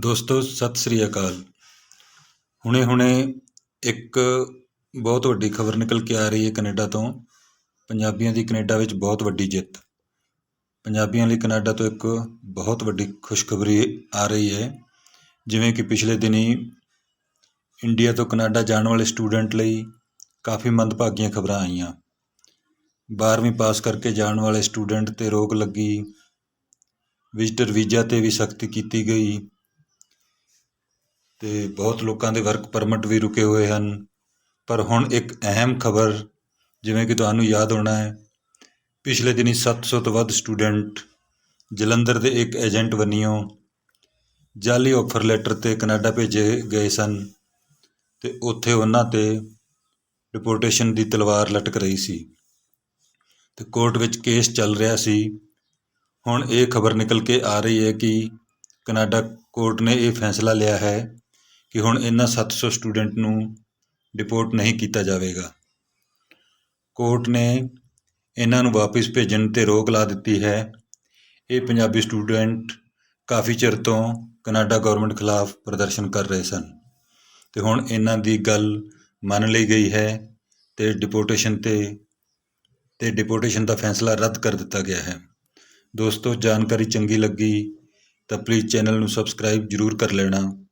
ਦੋਸਤੋ, ਸਤਿ ਸ੍ਰੀ ਅਕਾਲ। ਹੁਣੇ-ਹੁਣੇ ਇੱਕ ਬਹੁਤ ਵੱਡੀ ਖਬਰ ਨਿਕਲ ਕੇ ਆ ਰਹੀ ਹੈ ਕੈਨੇਡਾ ਤੋਂ। ਪੰਜਾਬੀਆਂ ਦੀ ਕੈਨੇਡਾ ਵਿੱਚ ਬਹੁਤ ਵੱਡੀ ਜਿੱਤ। ਪੰਜਾਬੀਆਂ ਲਈ ਕੈਨੇਡਾ ਤੋਂ ਇੱਕ ਬਹੁਤ ਵੱਡੀ ਖੁਸ਼ਖਬਰੀ ਆ ਰਹੀ ਹੈ। ਜਿਵੇਂ ਕਿ ਪਿਛਲੇ ਦਿਨੀ ਇੰਡੀਆ ਤੋਂ ਕੈਨੇਡਾ ਜਾਣ ਵਾਲੇ ਸਟੂਡੈਂਟ ਲਈ ਕਾਫੀ ਮੰਦਭਾਗੀਆਂ ਖਬਰਾਂ ਆਈਆਂ। 12ਵੀਂ ਪਾਸ ਕਰਕੇ ਜਾਣ ਵਾਲੇ ਸਟੂਡੈਂਟ 'ਤੇ ਰੋਕ ਲੱਗੀ। ਵਿਜ਼ਟਰ ਵੀਜ਼ਾ 'ਤੇ ਵੀ ਸਖਤੀ ਕੀਤੀ ਗਈ। ਅਤੇ ਬਹੁਤ ਲੋਕਾਂ ਦੇ ਵਰਕ ਪਰਮਿਟ ਵੀ ਰੁਕੇ ਹੋਏ ਹਨ। ਪਰ ਹੁਣ ਇੱਕ ਅਹਿਮ ਖਬਰ ਜਿਵੇਂ ਕਿ ਤੁਹਾਨੂੰ ਯਾਦ ਹੋਣਾ ਹੈ, ਪਿਛਲੇ ਦਿਨੀਂ ਸੱਤ ਸੌ ਤੋਂ ਵੱਧ ਸਟੂਡੈਂਟ ਜਲੰਧਰ ਦੇ ਇੱਕ ਏਜੰਟ ਵੰਨੀਓ ਜਾਅਲੀ ਆਫਰ ਲੈਟਰ 'ਤੇ ਕੈਨੇਡਾ ਭੇਜੇ ਗਏ ਸਨ ਅਤੇ ਉੱਥੇ ਉਹਨਾਂ 'ਤੇ ਡਿਪੋਰਟੇਸ਼ਨ ਦੀ ਤਲਵਾਰ ਲਟਕ ਰਹੀ ਸੀ ਅਤੇ ਕੋਰਟ ਵਿੱਚ ਕੇਸ ਚੱਲ ਰਿਹਾ ਸੀ। ਹੁਣ ਇਹ ਖਬਰ ਨਿਕਲ ਕੇ ਆ ਰਹੀ ਹੈ ਕਿ ਕੈਨੇਡਾ ਕੋਰਟ ਨੇ ਇਹ ਫੈਸਲਾ ਲਿਆ ਹੈ ਕਿ ਹੁਣ ਇਹਨਾਂ 700 ਸਟੂਡੈਂਟ ਨੂੰ ਡਿਪੋਰਟ ਨਹੀਂ ਕੀਤਾ ਜਾਵੇਗਾ। ਕੋਰਟ ਨੇ ਇਹਨਾਂ ਨੂੰ ਵਾਪਸ ਭੇਜਣ 'ਤੇ ਰੋਕ ਲਾ ਦਿੱਤੀ ਹੈ। ਇਹ ਪੰਜਾਬੀ ਸਟੂਡੈਂਟ ਕਾਫੀ ਚਿਰ ਤੋਂ ਕੈਨੇਡਾ ਗਵਰਨਮੈਂਟ ਖਿਲਾਫ ਪ੍ਰਦਰਸ਼ਨ ਕਰ ਰਹੇ ਸਨ ਅਤੇ ਹੁਣ ਇਹਨਾਂ ਦੀ ਗੱਲ ਮੰਨ ਲਈ ਗਈ ਹੈ ਅਤੇ ਡਿਪੋਰਟੇਸ਼ਨ 'ਤੇ ਅਤੇ ਡਿਪੋਰਟੇਸ਼ਨ ਦਾ ਫੈਸਲਾ ਰੱਦ ਕਰ ਦਿੱਤਾ ਗਿਆ ਹੈ। ਦੋਸਤੋ, ਜਾਣਕਾਰੀ ਚੰਗੀ ਲੱਗੀ ਤਾਂ ਪਲੀਜ਼ ਚੈਨਲ ਨੂੰ ਸਬਸਕ੍ਰਾਈਬ ਜ਼ਰੂਰ ਕਰ ਲੈਣਾ।